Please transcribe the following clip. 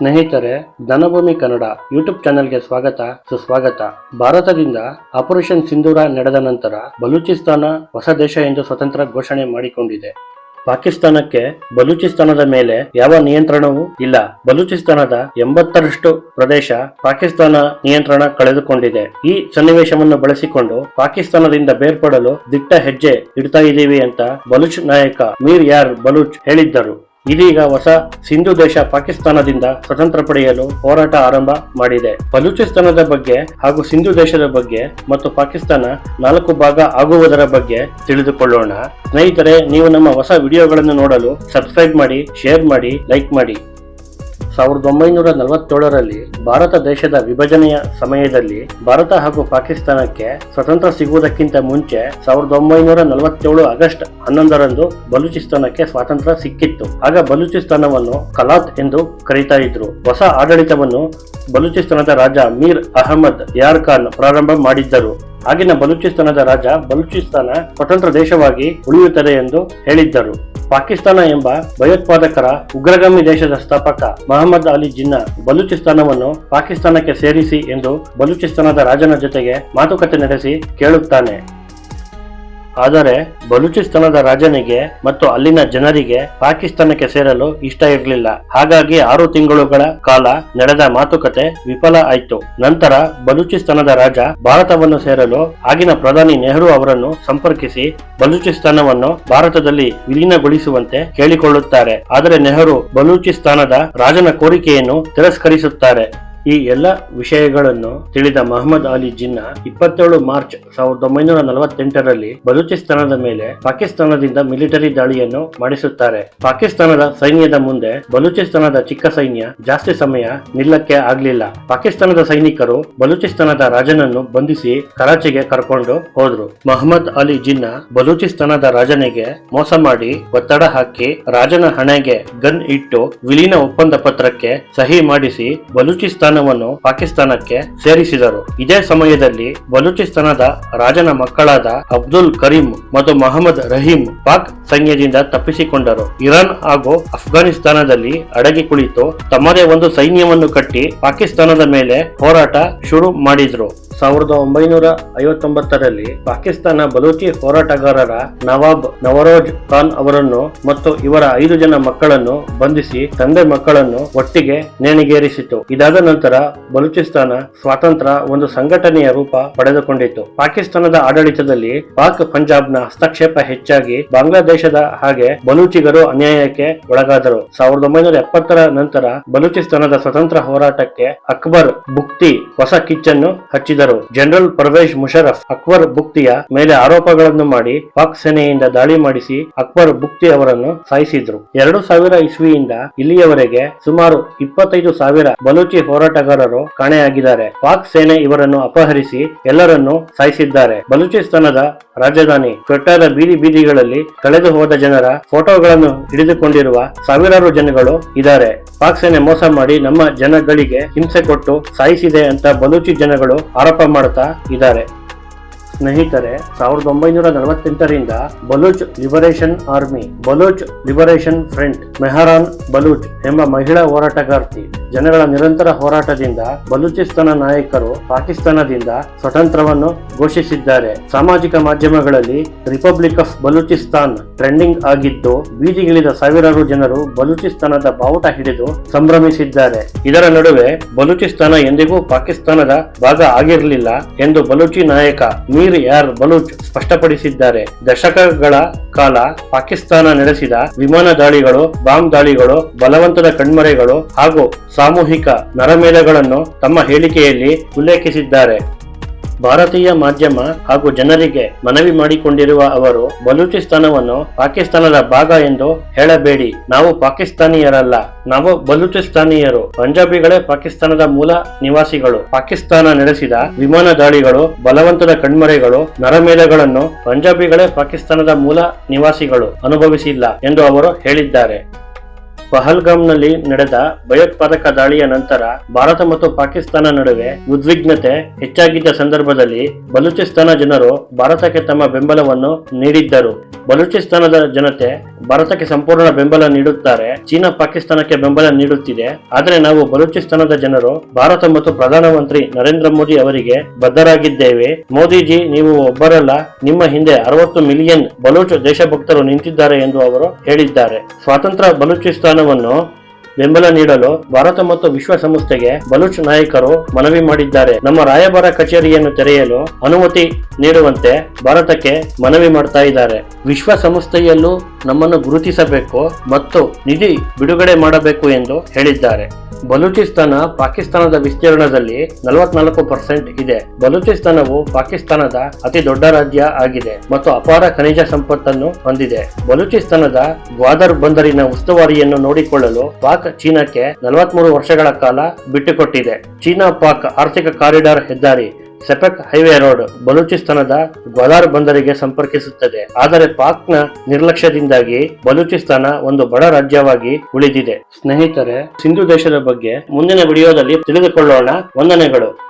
ಸ್ನೇಹಿತರೆ, ಧನಭೂಮಿ ಕನ್ನಡ ಯೂಟ್ಯೂಬ್ ಚಾನೆಲ್ಗೆ ಸ್ವಾಗತ, ಸುಸ್ವಾಗತ. ಭಾರತದಿಂದ ಆಪರೇಷನ್ ಸಿಂಧೂರ ನಡೆದ ನಂತರ ಬಲೂಚಿಸ್ತಾನ ಹೊಸ ದೇಶ ಎಂದು ಸ್ವತಂತ್ರ ಘೋಷಣೆ ಮಾಡಿಕೊಂಡಿದೆ. ಪಾಕಿಸ್ತಾನಕ್ಕೆ ಬಲೂಚಿಸ್ತಾನದ ಮೇಲೆ ಯಾವ ನಿಯಂತ್ರಣವೂ ಇಲ್ಲ. ಬಲೂಚಿಸ್ತಾನದ ಎಂಬತ್ತರಷ್ಟು ಪ್ರದೇಶ ಪಾಕಿಸ್ತಾನ ನಿಯಂತ್ರಣ ಕಳೆದುಕೊಂಡಿದೆ. ಈ ಸನ್ನಿವೇಶವನ್ನು ಬಳಸಿಕೊಂಡು ಪಾಕಿಸ್ತಾನದಿಂದ ಬೇರ್ಪಡಲು ದಿಟ್ಟ ಹೆಜ್ಜೆ ಇಡ್ತಾ ಇದ್ದೀವಿ ಅಂತ ಬಲೂಚ್ ನಾಯಕ ಮೀರ್ ಯಾರ್ ಬಲೂಚ್ ಹೇಳಿದ್ದರು. ಇದೀಗ ಹೊಸ ಸಿಂಧು ದೇಶ ಪಾಕಿಸ್ತಾನದಿಂದ ಸ್ವತಂತ್ರ ಪಡೆಯಲು ಹೋರಾಟ ಆರಂಭ ಮಾಡಿದೆ. ಬಲೂಚಿಸ್ತಾನದ ಬಗ್ಗೆ ಹಾಗೂ ಸಿಂಧು ದೇಶದ ಬಗ್ಗೆ ಮತ್ತು ಪಾಕಿಸ್ತಾನ ನಾಲ್ಕು ಭಾಗ ಆಗುವುದರ ಬಗ್ಗೆ ತಿಳಿದುಕೊಳ್ಳೋಣ. ಸ್ನೇಹಿತರೆ, ನೀವು ನಮ್ಮ ಹೊಸ ವಿಡಿಯೋಗಳನ್ನು ನೋಡಲು ಸಬ್ಸ್ಕ್ರೈಬ್ ಮಾಡಿ, ಶೇರ್ ಮಾಡಿ, ಲೈಕ್ ಮಾಡಿ. ಸಾವಿರದ ಒಂಬೈನೂರ ನಲವತ್ತೇಳರಲ್ಲಿ ಭಾರತ ದೇಶದ ವಿಭಜನೆಯ ಸಮಯದಲ್ಲಿ ಭಾರತ ಹಾಗೂ ಪಾಕಿಸ್ತಾನಕ್ಕೆ ಸ್ವತಂತ್ರ ಸಿಗುವುದಕ್ಕಿಂತ ಮುಂಚೆ ಸಾವಿರದ ಒಂಬೈನೂರ ನಲವತ್ತೇಳು ಆಗಸ್ಟ್ ಹನ್ನೊಂದರಂದು ಬಲೂಚಿಸ್ತಾನಕ್ಕೆ ಸ್ವಾತಂತ್ರ್ಯ ಸಿಕ್ಕಿತ್ತು. ಆಗ ಬಲೂಚಿಸ್ತಾನವನ್ನು ಕಲಾತ್ ಎಂದು ಕರೀತಾ ಇದ್ರು. ಹೊಸ ಆಡಳಿತವನ್ನು ಬಲೂಚಿಸ್ತಾನದ ರಾಜ ಮೀರ್ ಅಹಮದ್ ಯಾರ್ ಖಾನ್ ಪ್ರಾರಂಭ ಮಾಡಿದ್ದರು. ಆಗಿನ ಬಲೂಚಿಸ್ತಾನದ ರಾಜ ಬಲೂಚಿಸ್ತಾನ ಸ್ವತಂತ್ರ ದೇಶವಾಗಿ ಉಳಿಯುತ್ತದೆ ಎಂದು ಹೇಳಿದ್ದರು. ಪಾಕಿಸ್ತಾನ ಎಂಬ ಭಯೋತ್ಪಾದಕರ ಉಗ್ರಗಾಮಿ ದೇಶದ ಸ್ಥಾಪಕ ಮಹಮ್ಮದ್ ಅಲಿ ಜಿನ್ನಾ ಬಲೂಚಿಸ್ತಾನವನ್ನು ಪಾಕಿಸ್ತಾನಕ್ಕೆ ಸೇರಿಸಿ ಎಂದು ಬಲೂಚಿಸ್ತಾನದ ರಾಜನ ಜೊತೆಗೆ ಮಾತುಕತೆ ನಡೆಸಿ ಕೇಳುತ್ತಾನೆ. ಆದರೆ ಬಲೂಚಿಸ್ತಾನದ ರಾಜನಿಗೆ ಮತ್ತು ಅಲ್ಲಿನ ಜನರಿಗೆ ಪಾಕಿಸ್ತಾನಕ್ಕೆ ಸೇರಲು ಇಷ್ಟ ಇರಲಿಲ್ಲ. ಹಾಗಾಗಿ ಆರು ತಿಂಗಳುಗಳ ಕಾಲ ನಡೆದ ಮಾತುಕತೆ ವಿಫಲ ಆಯಿತು. ನಂತರ ಬಲೂಚಿಸ್ತಾನದ ರಾಜ ಭಾರತವನ್ನು ಸೇರಲು ಆಗಿನ ಪ್ರಧಾನಿ ನೆಹರು ಅವರನ್ನು ಸಂಪರ್ಕಿಸಿ ಬಲೂಚಿಸ್ತಾನವನ್ನು ಭಾರತದಲ್ಲಿ ವಿಲೀನಗೊಳಿಸುವಂತೆ ಕೇಳಿಕೊಳ್ಳುತ್ತಾರೆ. ಆದರೆ ನೆಹರು ಬಲೂಚಿಸ್ತಾನದ ರಾಜನ ಕೋರಿಕೆಯನ್ನು ತಿರಸ್ಕರಿಸುತ್ತಾರೆ. ಈ ಎಲ್ಲ ವಿಷಯಗಳನ್ನು ತಿಳಿದ ಮಹಮ್ಮದ್ ಅಲಿ ಜಿನ್ನಾ ಇಪ್ಪತ್ತೇಳು ಮಾರ್ಚ್ ಸಾವಿರದ ಒಂಬೈನೂರ ನಲವತ್ತೆಂಟರಲ್ಲಿ ಬಲೂಚಿಸ್ತಾನದ ಮೇಲೆ ಪಾಕಿಸ್ತಾನದಿಂದ ಮಿಲಿಟರಿ ದಾಳಿಯನ್ನು ಮಾಡಿಸುತ್ತಾರೆ. ಪಾಕಿಸ್ತಾನದ ಸೈನ್ಯದ ಮುಂದೆ ಬಲೂಚಿಸ್ತಾನದ ಚಿಕ್ಕ ಸೈನ್ಯ ಜಾಸ್ತಿ ಸಮಯ ನಿಲ್ಲಕ್ಕೆ ಆಗ್ಲಿಲ್ಲ. ಪಾಕಿಸ್ತಾನದ ಸೈನಿಕರು ಬಲೂಚಿಸ್ತಾನದ ರಾಜನನ್ನು ಬಂಧಿಸಿ ಕರಾಚಿಗೆ ಕರ್ಕೊಂಡು ಹೋದ್ರು. ಮಹಮ್ಮದ್ ಅಲಿ ಜಿನ್ನಾ ಬಲೂಚಿಸ್ತಾನದ ರಾಜನಿಗೆ ಮೋಸ ಮಾಡಿ ಒತ್ತಡ ಹಾಕಿ ರಾಜನ ಹಣೆಗೆ ಗನ್ ಇಟ್ಟು ವಿಲೀನ ಒಪ್ಪಂದ ಪತ್ರಕ್ಕೆ ಸಹಿ ಮಾಡಿಸಿ ಬಲೂಚಿಸ್ತಾನವನ್ನು ಪಾಕಿಸ್ತಾನಕ್ಕೆ ಸೇರಿಸಿದರು. ಇದೇ ಸಮಯದಲ್ಲಿ ಬಲೂಚಿಸ್ತಾನದ ರಾಜನ ಮಕ್ಕಳಾದ ಅಬ್ದುಲ್ ಕರೀಂ ಮತ್ತು ಮೊಹಮ್ಮದ್ ರಹೀಂ ಪಾಕ್ ಸೈನ್ಯದಿಂದ ತಪ್ಪಿಸಿಕೊಂಡರು. ಇರಾನ್ ಹಾಗೂ ಅಫ್ಘಾನಿಸ್ತಾನದಲ್ಲಿ ಅಡಗಿ ಕುಳಿತು ತಮ್ಮದೇ ಒಂದು ಸೈನ್ಯವನ್ನು ಕಟ್ಟಿ ಪಾಕಿಸ್ತಾನದ ಮೇಲೆ ಹೋರಾಟ ಶುರು ಮಾಡಿದ್ರು. ಸಾವಿರದ ಒಂಬೈನೂರ ಐವತ್ತೊಂಬತ್ತರಲ್ಲಿ ಪಾಕಿಸ್ತಾನ ಬಲೂಚಿ ಹೋರಾಟಗಾರರ ನವಾಬ್ ನವರೋಜ್ ಖಾನ್ ಅವರನ್ನು ಮತ್ತು ಇವರ ಐದು ಜನ ಮಕ್ಕಳನ್ನು ಬಂಧಿಸಿ ತಂದೆ ಮಕ್ಕಳನ್ನು ಒಟ್ಟಿಗೆ ನೇಣಿಗೇರಿಸಿತು. ಇದಾದ ನಂತರ ಬಲೂಚಿಸ್ತಾನ ಸ್ವಾತಂತ್ರ್ಯ ಒಂದು ಸಂಘಟನೆಯ ರೂಪ ಪಡೆದುಕೊಂಡಿತ್ತು. ಪಾಕಿಸ್ತಾನದ ಆಡಳಿತದಲ್ಲಿ ಪಾಕ್ ಪಂಜಾಬ್ನ ಹಸ್ತಕ್ಷೇಪ ಹೆಚ್ಚಾಗಿ ಬಾಂಗ್ಲಾದೇಶದ ಹಾಗೆ ಬಲೂಚಿಗರು ಅನ್ಯಾಯಕ್ಕೆ ಒಳಗಾದರು. ಸಾವಿರದ ಒಂಬೈನೂರ ಎಪ್ಪತ್ತರ ನಂತರ ಬಲೂಚಿಸ್ತಾನದ ಸ್ವತಂತ್ರ ಹೋರಾಟಕ್ಕೆ ಅಕ್ಬರ್ ಬುಕ್ತಿ ಹೊಸ ಕಿಚ್ಚನ್ನು ಹಚ್ಚಿದರು. ಜನರಲ್ ಪರ್ವೇಜ್ ಮುಷರಫ್ ಅಕ್ಬರ್ ಬುಕ್ತಿಯ ಮೇಲೆ ಆರೋಪಗಳನ್ನು ಮಾಡಿ ಪಾಕ್ ಸೇನೆಯಿಂದ ದಾಳಿ ಮಾಡಿಸಿ ಅಕ್ಬರ್ ಬುಕ್ತಿ ಅವರನ್ನು ಸಾಯಿಸಿದ್ರು. ಎರಡು ಸಾವಿರ ಇಸ್ವಿಯಿಂದ ಇಲ್ಲಿಯವರೆಗೆ ಸುಮಾರು ಇಪ್ಪತ್ತೈದು ಸಾವಿರ ಬಲೂಚಿ ಹೋರಾಟಗಾರರು ಕಾಣೆಯಾಗಿದ್ದಾರೆ. ಪಾಕ್ ಸೇನೆ ಇವರನ್ನು ಅಪಹರಿಸಿ ಎಲ್ಲರನ್ನು ಸಾಯಿಸಿದ್ದಾರೆ. ಬಲೂಚಿಸ್ತಾನದ ರಾಜಧಾನಿ ಕೊಟ್ಟಾದ ಬೀದಿ ಬೀದಿಗಳಲ್ಲಿ ಕಳೆದು ಹೋದ ಜನರ ಫೋಟೋಗಳನ್ನು ಹಿಡಿದುಕೊಂಡಿರುವ ಸಾವಿರಾರು ಜನಗಳು ಇದ್ದಾರೆ. ಪಾಕ್ ಸೇನೆ ಮೋಸ ಮಾಡಿ ನಮ್ಮ ಜನಗಳಿಗೆ ಹಿಂಸೆ ಕೊಟ್ಟು ಸಾಯಿಸಿದೆ ಅಂತ ಬಲೂಚಿ ಜನಗಳು ಆರೋಪ ಮಾಡುತ್ತಾ ಇದ್ದಾರೆ. ಸ್ನೇಹಿತರೆ, ಸಾವಿರದ ಒಂಬೈನೂರ ನಲವತ್ತೆಂಟರಿಂದ Baloch liberation army, Baloch liberation front, Mehran Baloch ಎಂಬ ಮಹಿಳಾ ಹೋರಾಟಗಾರ್ತಿ, ಜನಗಳ ನಿರಂತರ ಹೋರಾಟದಿಂದ ಬಲೂಚಿಸ್ತಾನ ನಾಯಕರು ಪಾಕಿಸ್ತಾನದಿಂದ ಸ್ವತಂತ್ರವನ್ನು ಘೋಷಿಸಿದ್ದಾರೆ. ಸಾಮಾಜಿಕ ಮಾಧ್ಯಮಗಳಲ್ಲಿ ರಿಪಬ್ಲಿಕ್ ಆಫ್ ಬಲೂಚಿಸ್ತಾನ್ ಟ್ರೆಂಡಿಂಗ್ ಆಗಿದ್ದು, ಬೀದಿಗಿಳಿದ ಸಾವಿರಾರು ಜನರು ಬಲೂಚಿಸ್ತಾನದ ಬಾವುಟ ಹಿಡಿದು ಸಂಭ್ರಮಿಸಿದ್ದಾರೆ. ಇದರ ನಡುವೆ ಬಲೂಚಿಸ್ತಾನ ಎಂದಿಗೂ ಪಾಕಿಸ್ತಾನದ ಭಾಗ ಆಗಿರಲಿಲ್ಲ ಎಂದು ಬಲೂಚಿ ನಾಯಕ ಮೀರ್ ಯಾರ್ ಬಲೂಚ್ ಸ್ಪಷ್ಟಪಡಿಸಿದ್ದಾರೆ. ದಶಕಗಳ ಕಾಲ ಪಾಕಿಸ್ತಾನ ನಡೆಸಿದ ವಿಮಾನ ದಾಳಿಗಳು, ಬಾಂಬ್ ದಾಳಿಗಳು, ಬಲವಂತದ ಕಣ್ಮರೆಗಳು ಹಾಗೂ ಸಾಮೂಹಿಕ ನರಮೇಲಗಳನ್ನು ತಮ್ಮ ಹೇಳಿಕೆಯಲ್ಲಿ ಉಲ್ಲೇಖಿಸಿದ್ದಾರೆ. ಭಾರತೀಯ ಮಾಧ್ಯಮ ಹಾಗೂ ಜನರಿಗೆ ಮನವಿ ಮಾಡಿಕೊಂಡಿರುವ ಅವರು ಬಲೂಚಿಸ್ತಾನವನ್ನು ಪಾಕಿಸ್ತಾನದ ಭಾಗ ಎಂದು ಹೇಳಬೇಡಿ. ನಾವು ಪಾಕಿಸ್ತಾನಿಯರಲ್ಲ. ನಾವು ಬಲೂಚಿಸ್ತಾನಿಯರು. ಪಂಜಾಬಿಗಳೇ ಪಾಕಿಸ್ತಾನದ ಮೂಲ ನಿವಾಸಿಗಳು. ಪಾಕಿಸ್ತಾನ ನಡೆಸಿದ ವಿಮಾನ ದಾಳಿಗಳು, ಬಲವಂತದ ಕಣ್ಮರೆಗಳು, ನರಮೇಧಗಳನ್ನು ಪಂಜಾಬಿಗಳೇ ಪಾಕಿಸ್ತಾನದ ಮೂಲ ನಿವಾಸಿಗಳು ಅನುಭವಿಸಿಲ್ಲ ಎಂದು ಅವರು ಹೇಳಿದ್ದಾರೆ. ಪಹಲ್ಗಾಮ್ನಲ್ಲಿ ನಡೆದ ಭಯೋತ್ಪಾದಕ ದಾಳಿಯ ನಂತರ ಭಾರತ ಮತ್ತು ಪಾಕಿಸ್ತಾನ ನಡುವೆ ಉದ್ವಿಗ್ನತೆ ಹೆಚ್ಚಾಗಿದ್ದ ಸಂದರ್ಭದಲ್ಲಿ ಬಲೂಚಿಸ್ತಾನ ಜನರು ಭಾರತಕ್ಕೆ ತಮ್ಮ ಬೆಂಬಲವನ್ನು ನೀಡಿದ್ದರು. ಬಲೂಚಿಸ್ತಾನದ ಜನತೆ ಭಾರತಕ್ಕೆ ಸಂಪೂರ್ಣ ಬೆಂಬಲ ನೀಡುತ್ತಾರೆ. ಚೀನಾ ಪಾಕಿಸ್ತಾನಕ್ಕೆ ಬೆಂಬಲ ನೀಡುತ್ತಿದೆ. ಆದರೆ ನಾವು ಬಲೂಚಿಸ್ತಾನದ ಜನರು ಭಾರತ ಮತ್ತು ಪ್ರಧಾನಮಂತ್ರಿ ನರೇಂದ್ರ ಮೋದಿ ಅವರಿಗೆ ಬದ್ಧರಾಗಿದ್ದೇವೆ. ಮೋದಿಜಿ, ನೀವು ಒಬ್ಬರಲ್ಲ, ನಿಮ್ಮ ಹಿಂದೆ ಅರವತ್ತು ಮಿಲಿಯನ್ ಬಲೂಚ್ ದೇಶಭಕ್ತರು ನಿಂತಿದ್ದಾರೆ ಎಂದು ಅವರು ಹೇಳಿದ್ದಾರೆ. ಸ್ವಾತಂತ್ರ್ಯ ಬಲೂಚಿಸ್ತಾನವನ್ನು ಬೆಂಬಲ ನೀಡಲು ಭಾರತ ಮತ್ತು ವಿಶ್ವಸಂಸ್ಥೆಗೆ ಬಲೂಚ್ ನಾಯಕರು ಮನವಿ ಮಾಡಿದ್ದಾರೆ. ನಮ್ಮ ರಾಯಭಾರ ಕಚೇರಿಯನ್ನು ತೆರೆಯಲು ಅನುಮತಿ ನೀಡುವಂತೆ ಭಾರತಕ್ಕೆ ಮನವಿ ಮಾಡ್ತಾ ಇದ್ದಾರೆ. ವಿಶ್ವಸಂಸ್ಥೆಯಲ್ಲೂ ನಮ್ಮನ್ನು ಗುರುತಿಸಬೇಕು ಮತ್ತು ನಿಧಿ ಬಿಡುಗಡೆ ಮಾಡಬೇಕು ಎಂದು ಹೇಳಿದ್ದಾರೆ. ಬಲೂಚಿಸ್ತಾನ ಪಾಕಿಸ್ತಾನದ ವಿಸ್ತೀರ್ಣದಲ್ಲಿ ನಲವತ್ನಾಲ್ಕು ಪರ್ಸೆಂಟ್ ಇದೆ. ಬಲೂಚಿಸ್ತಾನವು ಪಾಕಿಸ್ತಾನದ ಅತಿ ದೊಡ್ಡ ರಾಜ್ಯ ಆಗಿದೆ ಮತ್ತು ಅಪಾರ ಖನಿಜ ಸಂಪತ್ತನ್ನು ಹೊಂದಿದೆ. ಬಲೂಚಿಸ್ತಾನದ ಗ್ವಾದರ್ ಬಂದರಿನ ಉಸ್ತುವಾರಿಯನ್ನು ನೋಡಿಕೊಳ್ಳಲು ಪಾಕ್ ಚೀನಾಕ್ಕೆ ನಲವತ್ಮೂರು ವರ್ಷಗಳ ಕಾಲ ಬಿಟ್ಟುಕೊಟ್ಟಿದೆ. ಚೀನಾ ಪಾಕ್ ಆರ್ಥಿಕ ಕಾರಿಡಾರ್ ಹೆದ್ದಾರಿ ಸೆಪೆಕ್ ಹೈವೇ ರೋಡ್ ಬಲೂಚಿಸ್ತಾನದ ಗ್ವಾದಾರ್ ಬಂದರಿಗೆ ಸಂಪರ್ಕಿಸುತ್ತದೆ. ಆದರೆ ಪಾಕ್ನ ನಿರ್ಲಕ್ಷ್ಯದಿಂದಾಗಿ ಬಲೂಚಿಸ್ತಾನ ಒಂದು ಬಡ ರಾಜ್ಯವಾಗಿ ಉಳಿದಿದೆ. ಸ್ನೇಹಿತರೆ, ಸಿಂಧು ದೇಶದ ಬಗ್ಗೆ ಮುಂದಿನ ವಿಡಿಯೋದಲ್ಲಿ ತಿಳಿದುಕೊಳ್ಳೋಣ. ವಂದನೆಗಳು.